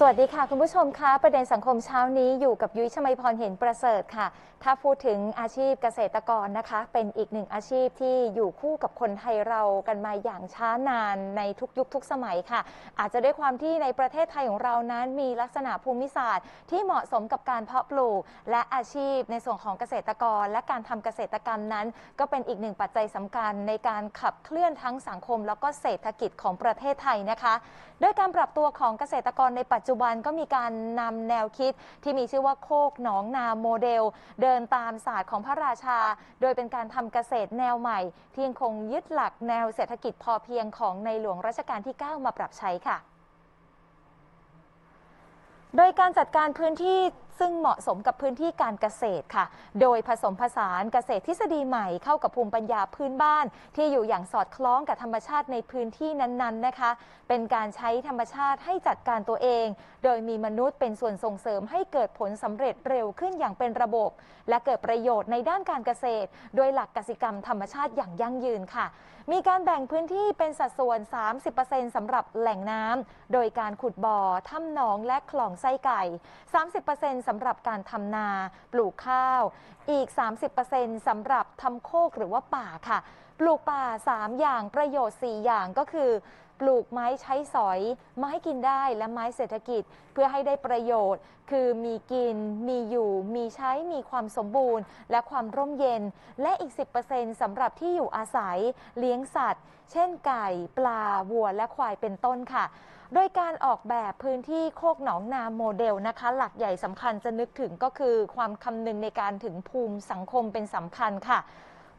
สวัสดีค่ะ คุณผู้ชมคะประเด็นสังคมเช้านี้อยู่กับยุ้ยชมัยพรเห็นประเสริฐค่ะถ้าพูดถึงอาชีพเกษตรกรนะคะ เป็นอีกหนึ่งอาชีพที่อยู่คู่กับคนไทยเรากันมาอย่างช้านานในทุกยุคทุกสมัยค่ะ อาจจะด้วยความที่ในประเทศไทยของเรานั้นมีลักษณะภูมิศาสตร์ ที่เหมาะสมกับการเพาะปลูก และอาชีพในส่วนของเกษตรกร และการทำเกษตรกรรมนั้น ก็เป็นอีกหนึ่งปัจจัยสำคัญในการขับเคลื่อนทั้งสังคม แล้วก็เศรษฐกิจของประเทศไทยนะคะด้วยการปรับตัวของเกษตรกรในปัจจุบันก็มีการนำแนวคิดที่มีชื่อว่าโคกหนองนาโมเดลเดิินตามศาสตร์ของพระราชา โดยเป็นการทำเกษตรแนวใหม่ ที่ยังคงยึดหลักแนวเศรษฐกิจพอเพียงของในหลวงรัชกาลที่ 9 มาปรับใช้ค่ะ โดยการจัดการพื้นที่ ซึ่งเหมาะสมกับพื้นที่การเกษตรค่ะ โดยผสมผสานเกษตรทฤษฎีใหม่เข้ากับภูมิปัญญาพื้นบ้าน ที่อยู่อย่างสอดคล้องกับธรรมชาติในพื้นที่นั้นๆนะคะ เป็นการใช้ธรรมชาติให้จัดการตัวเอง โดยมีมนุษย์เป็นส่วนส่งเสริมให้เกิดผลสำเร็จเร็วขึ้นอย่างเป็นระบบ และเกิดประโยชน์ในด้านการเกษตร โดยหลักกสิกรรมธรรมชาติอย่างยั่งยืนค่ะ มีการแบ่งพื้นที่เป็นสัดส่วน 30%สำหรับแหล่งน้ำโดยการขุดบ่อถ้ำหนองและคลองไส้ไก่ 30%สำหรับการทำนาปลูกข้าว อีก 30%สำหรับทำโคกหรือว่าป่าค่ะ ปลูกป่า 3 อย่างประโยชน์ 4 อย่างก็คือ ปลูกไม้ใช้สอย ไม้กินได้และไม้เศรษฐกิจเพื่อให้ได้ประโยชน์ คือมีกิน มีอยู่ มีใช้ มีความสมบูรณ์ และความร่มเย็น และอีก 10%สำหรับที่อยู่อาศัย เลี้ยงสัตว์ เช่นไก่ ปลา วัว และควายเป็นต้นค่ะ โดยการออกแบบพื้นที่โคกหนองนาโมเดลนะคะ หลักใหญ่สำคัญจะนึกถึงก็คือความคำนึงในการถึงภูมิสังคมเป็นสำคัญค่ะ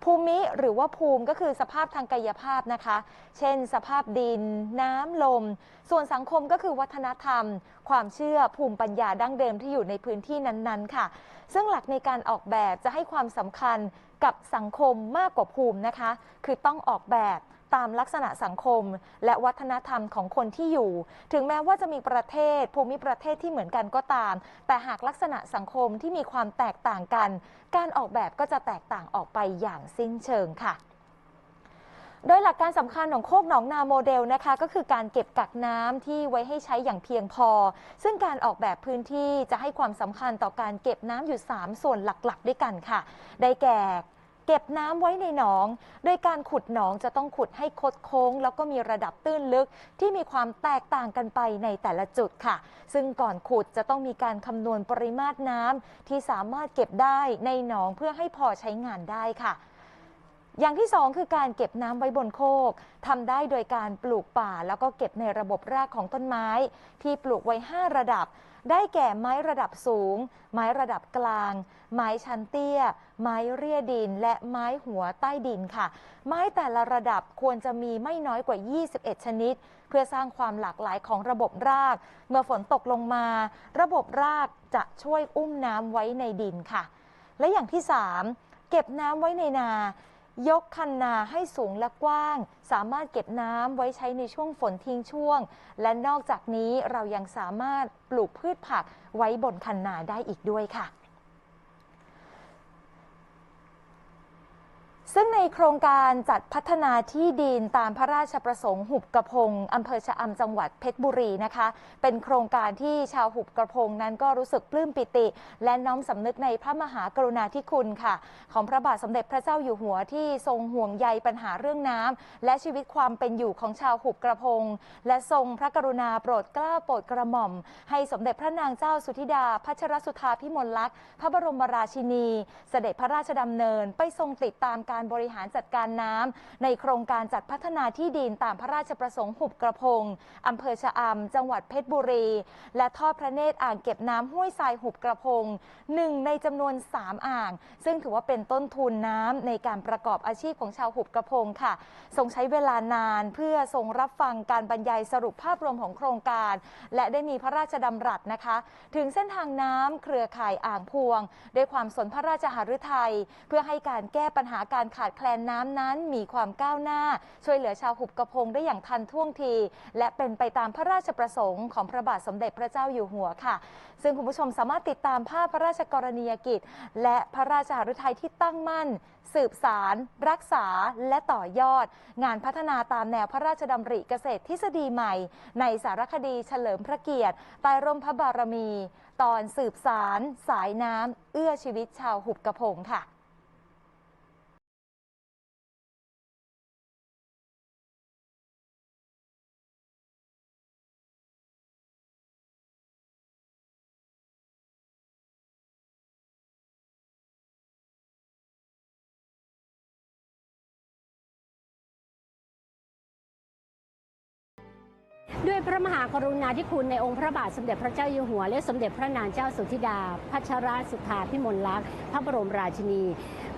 ภูมิหรือว่าภูมิก็คือสภาพทางกายภาพนะคะ เช่น สภาพดิน น้ำลม ส่วนสังคมก็คือวัฒนธรรม ความเชื่อภูมิปัญญาดั้งเดิมที่อยู่ในพื้นที่นั้นๆ ค่ะ ซึ่งหลักในการออกแบบจะให้ความสำคัญกับสังคมมากกว่าภูมินะคะ คือต้องออกแบบ ตามลักษณะสังคม และวัฒนธรรมของคนที่อยู่ ถึงแม้ว่าจะมีประเทศภูมิประเทศที่เหมือนกันก็ตาม แต่หากลักษณะสังคมที่มีความแตกต่างกัน การออกแบบก็จะแตกต่างออกไปอย่างสิ้นเชิงค่ะโดยหลักการสำคัญของโคกหนองนาโมเดลนะคะ ก็คือการเก็บกักน้ำที่ไว้ให้ใช้อย่างเพียงพอ ซึ่งการออกแบบพื้นที่จะให้ความสำคัญต่อการเก็บน้ำอยู่ 3 ส่วนหลักๆ ด้วยกันค่ะ ได้แก่ เก็บน้ำไว้ในหนอง โดยการขุดหนองจะต้องขุดให้คดโค้ง แล้วก็มีระดับตื้นลึกที่มีความแตกต่างกันไปในแต่ละจุดค่ะ ซึ่งก่อนขุดจะต้องมีการคำนวณปริมาตรน้ำที่สามารถเก็บได้ในหนองเพื่อให้พอใช้งานได้ค่ะ อย่างที่ 2 คือการเก็บน้ำไว้บนโคกทำได้โดยการปลูกป่า แล้วก็เก็บในระบบรากของต้นไม้ ที่ปลูกไว้ 5 ระดับ ได้แก่ไม้ระดับสูง ไม้ระดับกลาง ไม้ชั้นเตี้ย ไม้เรียดิน และไม้หัวใต้ดินค่ะ ไม้แต่ละระดับควรจะมีไม่น้อยกว่า 21 ชนิด เพื่อสร้างความหลากหลายของระบบราก เมื่อฝนตกลงมา ระบบรากจะช่วยอุ้มน้ำไว้ในดินค่ะ และอย่างที่ 3 เก็บน้ำไว้ในนา ยกคันนาให้สูงและกว้าง สามารถเก็บน้ำไว้ใช้ในช่วงฝนทิ้งช่วง และนอกจากนี้เรายังสามารถปลูกพืชผักไว้บนคันนาได้อีกด้วยค่ะ ซึ่งในโครงการจัดพัฒนาที่ดินตามพระราชประสงค์หุบกระพงอำเภอชะอำจังหวัดเพชรบุรีนะคะ เป็นโครงการที่ชาวหุบกระพงนั้นก็รู้สึกปลื้มปิติ และน้อมสำนึกในพระมหากรุณาธิคุณค่ะ ของพระบาทสมเด็จพระเจ้าอยู่หัวที่ทรงห่วงใยปัญหาเรื่องน้ำและชีวิตความเป็นอยู่ของชาวหุบกระพง และทรงพระกรุณาโปรดเกล้าโปรดกระหม่อม ให้สมเด็จพระนางเจ้าสุธิดาพัชรสุธาพิมลลักษณ์พระบรมราชินี เสด็จพระราชดำเนินไปทรงติดตามการการบริหารจัดการน้ำในโครงการจัดพัฒนาที่ดินตามพระราชประสงค์หุบกระพงอำเภอชะอำจังหวัดเพชรบุรี และทอดพระเนตรอ่างเก็บน้ำห้วยทรายหุบกระพงหนึ่งในจำนวน 3 อ่าง ซึ่งถือว่าเป็นต้นทุนน้ำในการประกอบอาชีพของชาวหุบกระพงค่ะทรงใช้เวลานานเพื่อทรงรับฟังการบรรยายสรุปภาพรวมของโครงการ และได้มีพระราชดำรัสนะคะ ถึงเส้นทางน้ำเครือข่ายอ่างพวง ด้วยความสนพระราชหฤทัยเพื่อให้การแก้ปัญหาการขาดแคลนน้ำนั้นมีความก้าวหน้า ช่วยเหลือชาวหุบกระพงได้อย่างทันท่วงที และเป็นไปตามพระราชประสงค์ของพระบาทสมเด็จพระเจ้าอยู่หัวค่ะ ซึ่งคุณผู้ชมสามารถติดตามภาพพระราชกรณียกิจ และพระราชหฤทัยที่ตั้งมั่น สืบสาร รักษาและต่อยอด งานพัฒนาตามแนวพระราชดำริเกษตรทฤษฎีใหม่ ในสารคดีเฉลิมพระเกียรติใต้ร่มพระบารมี ตอนสืบสาร สายน้ำเอื้อชีวิตชาวหุบกระพงค่ะ ด้วยพระมหากรุณาธิคุณในองค์พระบาทสมเด็จพระเจ้าอยู่หัว และสมเด็จพระนางเจ้าสุธิดา พัชรสุธาพิมลลักษณ์พระบรมราชินี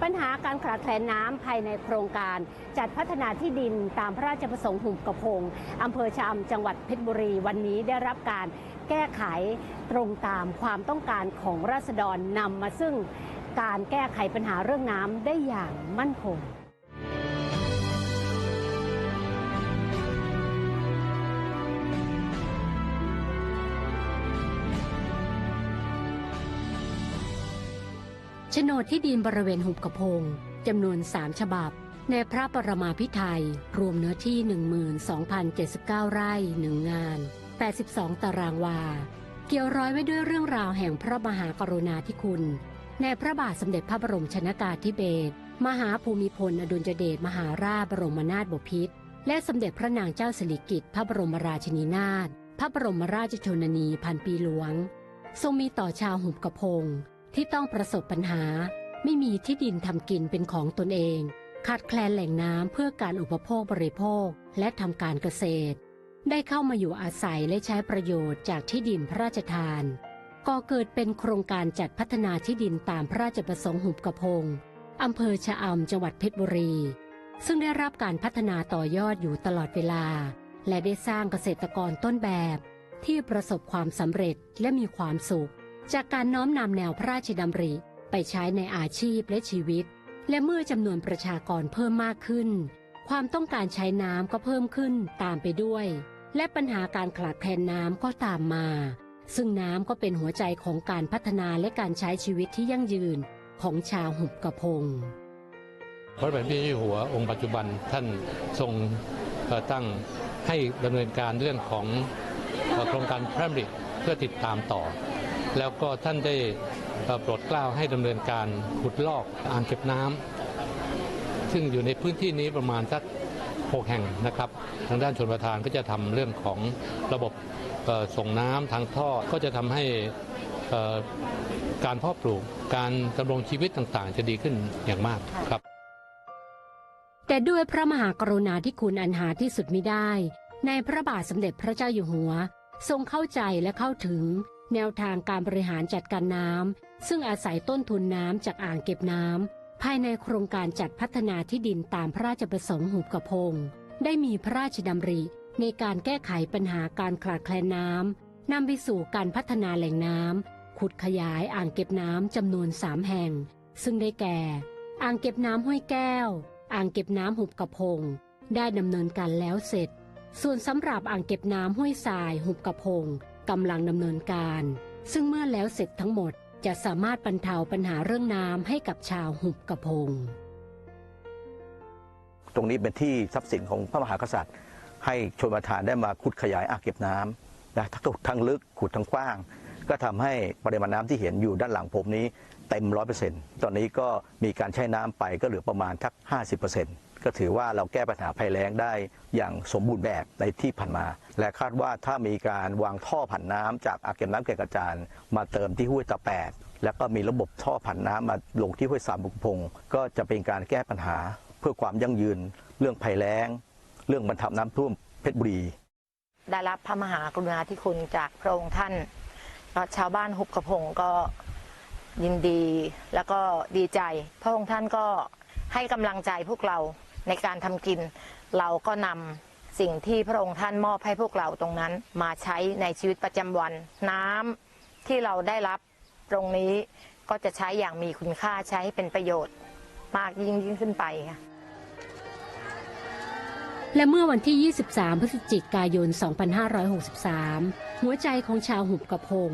ปัญหาการขาดแคลนน้ำภายในโครงการ จัดพัฒนาที่ดินตามพระราชประสงค์หุบกระพงอำเภอชะอำจังหวัดเพชรบุรีวันนี้ได้รับการแก้ไขตรงตามความต้องการของราษฎรนำมาซึ่งการแก้ไขปัญหาเรื่องน้ำได้อย่างมั่นคง โฉนดที่ดินบริเวณหุบกระพงจำนวน3ฉบับ ในพระปรมาภิไธยรวมเนื้อที่ 12,079 ไร่หนึ่งงาน 82 ตารางวา เกี่ยวร้อยไว้ด้วยเรื่องราวแห่งพระมหากรุณาธิคุณ ในพระบาทสมเด็จพระบรมชนากาธิเบศรมหาภูมิพลอดุลยเดชมหาราชบรมนาถบพิตรและสมเด็จพระนางเจ้าสิริกิติ์พระบรมราชินีนาถพระบรมราชชนนีพันปีหลวง ทรงมีต่อชาวหุบกระพง ที่ต้องประสบปัญหา ไม่มีที่ดินทำกินเป็นของตนเอง ขาดแคลนแหล่งน้ำเพื่อการอุปโภคบริโภคและทำการเกษตร ได้เข้ามาอยู่อาศัยและใช้ประโยชน์จากที่ดินพระราชทานก่อเกิดเป็นโครงการจัดพัฒนาที่ดินตามพระราชประสงค์หุบกระพงอำเภอชะอำจังหวัดเพชรบุรี ซึ่งได้รับการพัฒนาต่อยอดอยู่ตลอดเวลา และได้สร้างเกษตรกรต้นแบบ ที่ประสบความสำเร็จและมีความสุข จากการน้อมนำแนวพระราชดำริไปใช้ในอาชีพและชีวิต และเมื่อจำนวนประชากรเพิ่มมากขึ้น ความต้องการใช้น้ำก็เพิ่มขึ้นตามไปด้วย และปัญหาการขาดแคลนน้ำก็ตามมา ซึ่งน้ำก็เป็นหัวใจของการพัฒนาและการใช้ชีวิตที่ยั่งยืนของชาวหุบกระพงพระบาทสมเด็จพระเจ้าอยู่หัวองค์ปัจจุบันท่านทรงตั้งให้ดำเนินการเรื่องของโครงการพระดำริเพื่อติดตามต่อ แล้วก็ท่านได้โปรดเกล้าให้ดำเนินการขุดลอกอ่างเก็บน้ำซึ่งอยู่ในพื้นที่นี้ประมาณสักหกแห่งนะครับ ทางด้านชนประทานก็จะทำเรื่องของระบบส่งน้ำทางท่อก็จะทำให้การเพาะปลูกการดำรงชีวิตต่างๆ จะดีขึ้นอย่างมากครับ แต่ด้วยพระมหากรุณาธิคุณอันหาที่สุดมิได้ ในพระบาทสมเด็จพระเจ้าอยู่หัว ทรงเข้าใจและเข้าถึง แนวทางการบริหารจัดการน้ำซึ่งอาศัยต้นทุนน้ำจากอ่างเก็บน้ำภายในโครงการจัดพัฒนาที่ดินตามพระราชประสงค์หุบกระพง ได้มีพระราชดำริในการแก้ไขปัญหาการขาดแคลนน้ำนำไปสู่การพัฒนาแหล่งน้ำขุดขยายอ่างเก็บน้ำจำนวนสามแห่ง ซึ่งได้แก่ อ่างเก็บน้ำห้วยแก้ว อ่างเก็บน้ำหุบกระพง ได้ดำเนินการแล้วเสร็จ ส่วนสำหรับอ่างเก็บน้ำห้วยทรายหุบกระพง กำลังดำเนินการ ซึ่งเมื่อแล้วเสร็จทั้งหมดจะสามารถบรรเทาปัญหาเรื่องน้ำให้กับชาวหุบกระพง ตรงนี้เป็นที่ทรัพย์สินของพระมหากษัตริย์ ให้ชนประทานได้มาขุดขยายอ่างเก็บน้ำนะทั้งทั้งลึกขุดทั้งกว้าง ก็ทำให้ปริมาณน้ำที่เห็นอยู่ด้านหลังผมนี้เต็มร้อยเปอร์เซ็นต์ตอนนี้ก็มีการใช้น้ำไปก็เหลือประมาณทักห้าสิบเปอร์เซ็นต์ ก็ถือว่าเราแก้ปัญหาภัยแล้งได้อย่างสมบูรณ์แบบในที่ผ่านมา และคาดว่าถ้ามีการวางท่อผ่านน้ำจากอ่างเก็บน้ำแก่งกระจานมาเติมที่ห้วยตะแปดแล้วก็มีระบบท่อผ่านน้ำมาลงที่ห้วยสามบุกพงก็จะเป็นการแก้ปัญหาเพื่อความยั่งยืน เรื่องภัยแล้ง เรื่องบรรเทาน้ำท่วมเพชรบุรีได้รับพระมหากรุณาธิคุณจากพระองค์ท่านแล้วชาวบ้านหุบกระพงก็ยินดีแล้วก็ดีใจ พระองค์ท่านก็ให้กำลังใจพวกเรา ในการทำกิน เราก็นำสิ่งที่พระองค์ท่านมอบให้พวกเราตรงนั้น มาใช้ในชีวิตประจำวัน น้ำที่เราได้รับตรงนี้ก็จะใช้อย่างมีคุณค่าใช้ให้เป็นประโยชน์มากยิ่งยิ่งขึ้นไปค่ะและเมื่อวันที่ 23 พฤศจิกายน 2563 หัวใจของชาวหุบกระพง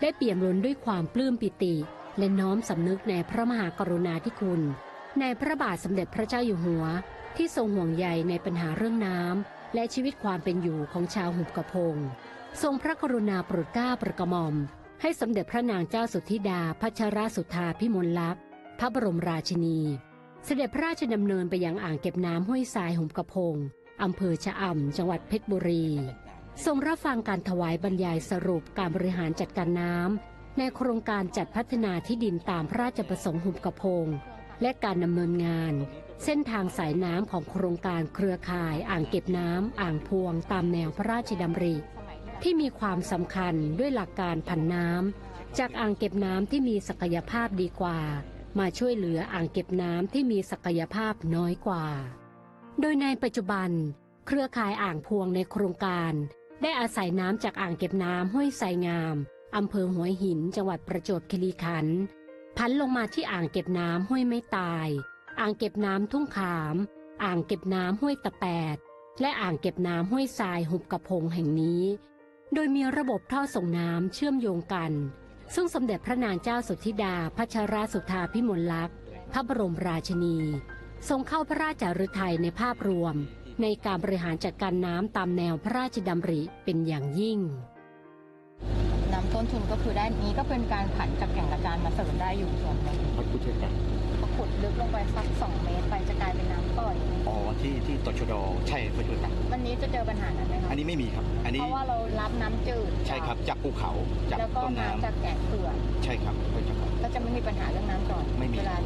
ได้เปี่ยมล้นด้วยความปลื้มปิติ และน้อมสำนึกในพระมหากรุณาธิคุณ ในพระบาทสมเด็จพระเจ้าอยู่หัว ที่ทรงห่วงใยในปัญหาเรื่องน้ำและชีวิตความเป็นอยู่ของชาวหุบกระพง ทรงพระกรุณาโปรดเกล้าโปรดกระหม่อม ให้สมเด็จพระนางเจ้าสุทธิดาพัชรสุธาพิมลลักษณ์พระบรมราชินี เสด็จพระราชดำเนินไปยังอ่างเก็บน้ำห้วยทรายหุบกระพงอำเภอชะอำจังหวัดเพชรบุรี ทรงรับฟังการถวายบรรยายสรุปการบริหารจัดการน้ำในโครงการจัดพัฒนาที่ดินตามพระราชประสงค์หุบกระพง และการดำเนินงาน เส้นทางสายน้ำของโครงการเครือข่ายอ่างเก็บน้ำอ่างพวงตามแนวพระราชดำริ ที่มีความสำคัญด้วยหลักการผันน้ำจากอ่างเก็บน้ำที่มีศักยภาพดีกว่า มาช่วยเหลืออ่างเก็บน้ำที่มีศักยภาพน้อยกว่า โดยในปัจจุบัน เครือข่ายอ่างพวงในโครงการ ได้อาศัยน้ำจากอ่างเก็บน้ำห้วยไสงามอำเภอหัวหินจังหวัดประจวบคีรีขันธ์ พันลงมาที่อ่างเก็บน้ำห้วยไม่ตาย อ่างเก็บน้ำทุ่งขาม อ่างเก็บน้ำห้วยตะแปด และอ่างเก็บน้ำห้วยทรายหุบกระพงแห่งนี้ โดยมีระบบท่อส่งน้ำเชื่อมโยงกัน ซึ่งสมเด็จพระนางเจ้าสุทธิดาพัชรสุธาพิมลลักษณ์ พระบรมราชินี ทรงเข้าพระราชฤทัยในภาพรวม ในการบริหารจัดการน้ำตามแนวพระราชดำริเป็นอย่างยิ่ง ต้นทุนก็คือได้นี้ก็เป็นการผันจากแก่งกระจานมาเสริมได้อยู่ส่วนหนึ่งพระพุทธเจ้าก็ขุดลึกลงไปสัก 2 เมตรไปจะกลายเป็นน้ำปล่อย อ๋อที่ที่ตชดใช่พระพุทธเจ้าวันนี้จะเจอปัญหานั้นไหมคะอันนี้ไม่มีครับ อันนี้เพราะว่าเรารับน้ำจืดใช่ครับจากภูเขาจากแล้วก็ต้นน้น้ำจากแก่งเขื่อนำใช่ครับพระเจ้าค่ะก็จะไม่มีปัญหาเรื่องน้ำก่อนไม่มี เวลา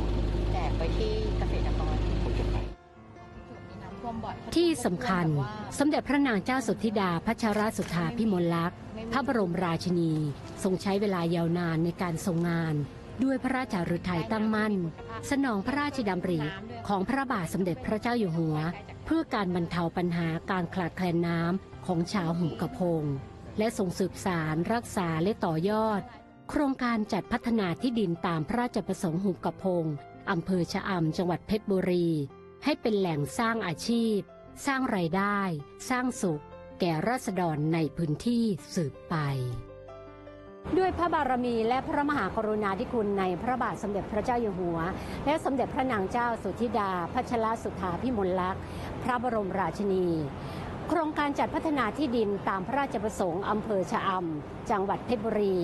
แจกไปที่เกษตรกรพระเจ้าค่ะจุดนี้น้ำท่วมบ่อยที่สำคัญ สมเด็จพระนางเจ้าสุทธิดาพัชรสุธาพิมลลักษณ์ พระบรมราชินีทรงใช้เวลายาวนานในการทรงงาน ด้วยพระราชาฤทัยตั้งมั่น สนองพระราชดำริของพระบาทสมเด็จพระเจ้าอยู่หัว เพื่อการบรรเทาปัญหาการขาดแคลนน้ำของชาวหุบกระพง และส่งสืบสารรักษาและต่อยอด โครงการจัดพัฒนาที่ดินตามพระราชประสงค์หุบกระพงอำเภอชะอำจังหวัดเพชรบุรี ให้เป็นแหล่งสร้างอาชีพ สร้างไรายได้ สร้างสุข แก่ราษฎรในพื้นที่สืบไป ด้วยพระบารมีและพระมหากรุณาธิคุณในพระบาทสมเด็จพระเจ้าอยู่หัว และสมเด็จพระนางเจ้าสุธิดา พัชรสุธาพิมลลักษณ์ พระบรมราชินีโครงการจัดพัฒนาที่ดินตามพระราชประสงค์อำเภอชะอำจังหวัดเพชรบุรี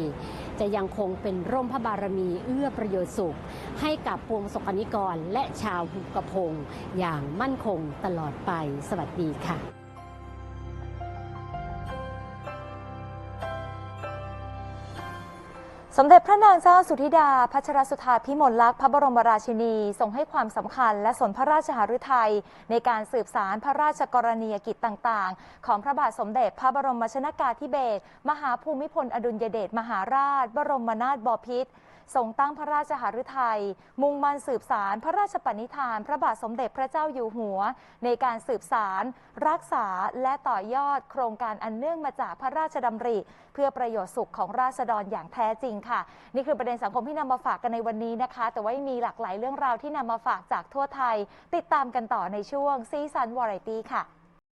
จะยังคงเป็นร่มพระบารมีเอื้อประโยชน์สุข ให้กับปวงศกนิกรและชาวหุบกระพงอย่างมั่นคงตลอดไป สวัสดีค่ะ สมเด็จพระนางเจ้าสุธิดา พัชรสุธาพิมลลักษณ์พระบรมราชินี ทรงให้ความสำคัญและสนพระราชหฤทัยในการสืบสารพระราชกรณียกิจต่างๆ ของพระบาทสมเด็จพระบรมชนากาธิเบศรมหาภูมิพลอดุลยเดชมหาราช บรมนาถบพิตรทรงตั้งพระราชหฤทัยมุ่งมั่นสืบสารพระราชปณิธาน พระบาทสมเด็จพระเจ้าอยู่หัว ในการสืบสาร รักษาและต่อยอดโครงการอันเนื่องมาจากพระราชดำริ เพื่อประโยชน์สุขของราษฎรอย่างแท้จริงค่ะ นี่คือประเด็นสังคมที่นำมาฝากกันในวันนี้นะคะ แต่ว่ามีหลากหลายเรื่องราวที่นำมาฝากจากทั่วไทย ติดตามกันต่อในช่วงซีซันวาไรตี้ค่ะ